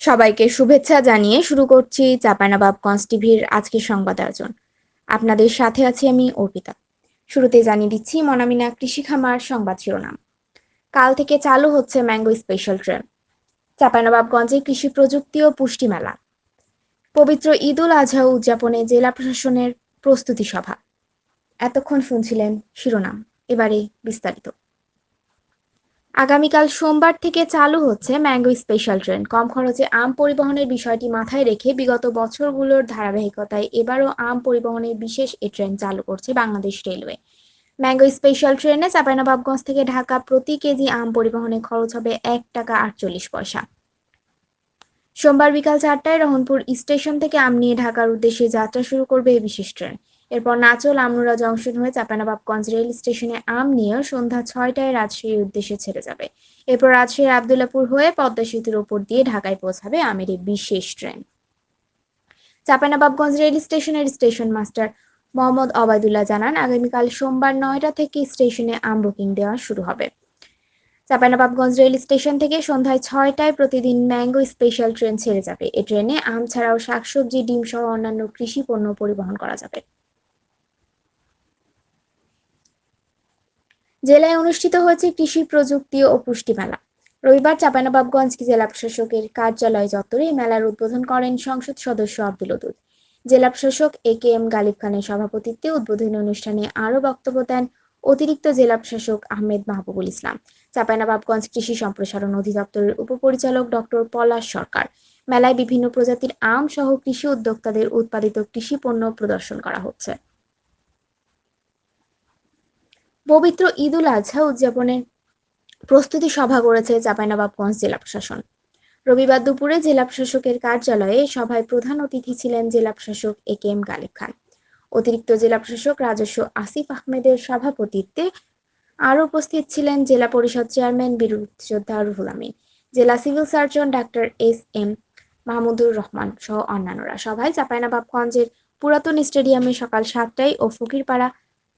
সবাইকে শুভেচ্ছা জানিয়ে শুরু করছি চাপানাবাবগঞ্জ টিভির আজকের সংবাদ আয়োজন। আপনাদের সাথে আছি আমি অর্পিতা। শুরুতে জানিয়ে দিচ্ছি, মনামিনা কৃষি খামার সংবাদ শিরোনাম। কাল থেকে চালু হচ্ছে ম্যাঙ্গো স্পেশাল ট্রেন। চাপানাবাবগঞ্জে কৃষি প্রযুক্তি ও পুষ্টি মেলা। পবিত্র ঈদ উল আজহা উদযাপনে জেলা প্রশাসনের প্রস্তুতি সভা। এতক্ষণ শুনছিলেন শিরোনাম। এবারে বিস্তারিত। আগামীকাল সোমবার থেকে চালু হচ্ছে ম্যাঙ্গো স্পেশাল ট্রেন। কম খরচে আম পরিবহনের বিষয়টি মাথায় রেখে বিগত বছরগুলোর ধারাবাহিকতায় এবারও আম পরিবহনের বিশেষ এ ট্রেন চালু করছে বাংলাদেশ রেলওয়ে। ম্যাঙ্গো স্পেশাল ট্রেনে চাঁপাইনবাবগঞ্জ থেকে ঢাকা প্রতি কেজি আম পরিবহনে খরচ হবে এক টাকা আটচল্লিশ পয়সা। সোমবার বিকাল চারটায় রহনপুর স্টেশন থেকে আম নিয়ে ঢাকার উদ্দেশ্যে যাত্রা শুরু করবে এই বিশেষ ট্রেন। এরপর নাচল আমনুরা জংশন হয়ে চাপানাবাবগঞ্জ রেল স্টেশনে আম নিয়ে সন্ধ্যা ছয়টায় রাজশাহীর উদ্দেশ্যে ছেড়ে যাবে। এরপর রাজশাহীর আবদুল্লাপুর হয়ে পদ্মা সেতুর ওপর দিয়ে ঢাকায় পৌঁছাবে আমের বিশেষ ট্রেন। চাপানাবাবগঞ্জ রেল স্টেশনের স্টেশন মাস্টার মোহাম্মদ অবায়দুল্লাহ জানান, আগামীকাল সোমবার নয়টা থেকে স্টেশনে আম বুকিং দেওয়া শুরু হবে। চাপানাবাবগঞ্জ রেল স্টেশন থেকে সন্ধ্যায় ছয়টায় প্রতিদিন ম্যাঙ্গো স্পেশাল ট্রেন ছেড়ে যাবে। এ ট্রেনে আম ছাড়াও শাকসবজি, ডিম সহ অন্যান্য কৃষি পণ্য পরিবহন করা যাবে। জেলায় অনুষ্ঠিত হয়েছে কৃষি প্রযুক্তি ও পুষ্টি মেলা। রবিবার চাঁপাইনবাবগঞ্জ জেলা প্রশাসকের কার্যালয় চত্বরে মেলার উদ্বোধন করেন সংসদ সদস্য আব্দুল ওদুদ। জেলা প্রশাসক এ কে এম গালিব খানের সভাপতিত্বে উদ্বোধনী অনুষ্ঠানে আরও বক্তব্য দেন অতিরিক্ত জেলা প্রশাসক আহমেদ মাহবুবুল ইসলাম। চাঁপাইনবাবগঞ্জ কৃষি সম্প্রসারণ অধিদপ্তরের উপপরিচালক ডক্টর পলাশ সরকার। মেলায় বিভিন্ন প্রজাতির আম সহ কৃষি উদ্যোক্তাদের উৎপাদিত কৃষি পণ্য প্রদর্শন করা হচ্ছে। পবিত্র ঈদুল আজহা উদযাপনের প্রস্তুতি সভা করেছে চাঁপাইনবাবগঞ্জ জেলা প্রশাসন। রবিবার দুপুরে জেলা প্রশাসকের কার্যালয়ে সভায় প্রধান অতিথি ছিলেন জেলা প্রশাসক এ কে এম গালিব খান। অতিরিক্ত জেলা প্রশাসক রাজস্ব আসিফ আহমেদের সভাপতিত্বে আরও উপস্থিত ছিলেন জেলা পরিষদ চেয়ারম্যান বীরযোদ্ধা রুহুল আমিন, জেলা civil surgeon doctor S M Mahmudur Rahman সহ অন্যান্যরা। সভায় চাঁপাইনবাবগঞ্জের পুরাতন স্টেডিয়ামে সকাল সাতটায় ও ফকিরপাড়া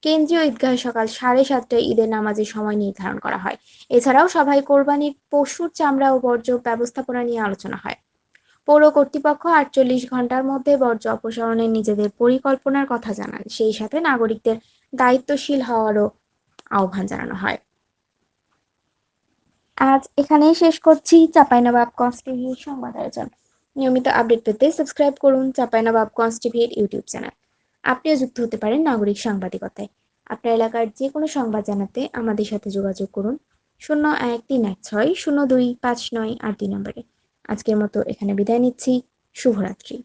কেন্দ্রীয় ঈদগাহে সকাল সাড়ে সাতটায় ঈদের নামাজের সময় নির্ধারণ করা হয়। এছাড়াও সভায় কোরবানির পশুর চামড়া ও বর্জ্য ব্যবস্থাপনা নিয়ে আলোচনা হয়। পৌর কর্তৃপক্ষ আটচল্লিশ ঘণ্টার মধ্যে বর্জ্য অপসারণের নিজেদের পরিকল্পনার কথা জানান। সেই সাথে নাগরিকদের দায়িত্বশীল হওয়ারও আহ্বান জানানো হয়। আজ এখানেই শেষ করছি চাঁপাইনবাবগঞ্জ টিভির সংবাদ আয়োজন। নিয়মিত আপডেট পেতে সাবস্ক্রাইব করুন চাঁপাইনবাবগঞ্জ টিভির ইউটিউব চ্যানেল। আপনিও যুক্ত হতে পারেন নাগরিক সাংবাদিকতায়। আপনার এলাকার যে কোনো সংবাদ জানাতে আমাদের সাথে যোগাযোগ করুন শূন্য এক তিন এক ছয় শূন্য দুই পাঁচ নয় আট দুই নম্বরে। আজকের মতো এখানে বিদায় নিচ্ছি। শুভরাত্রি।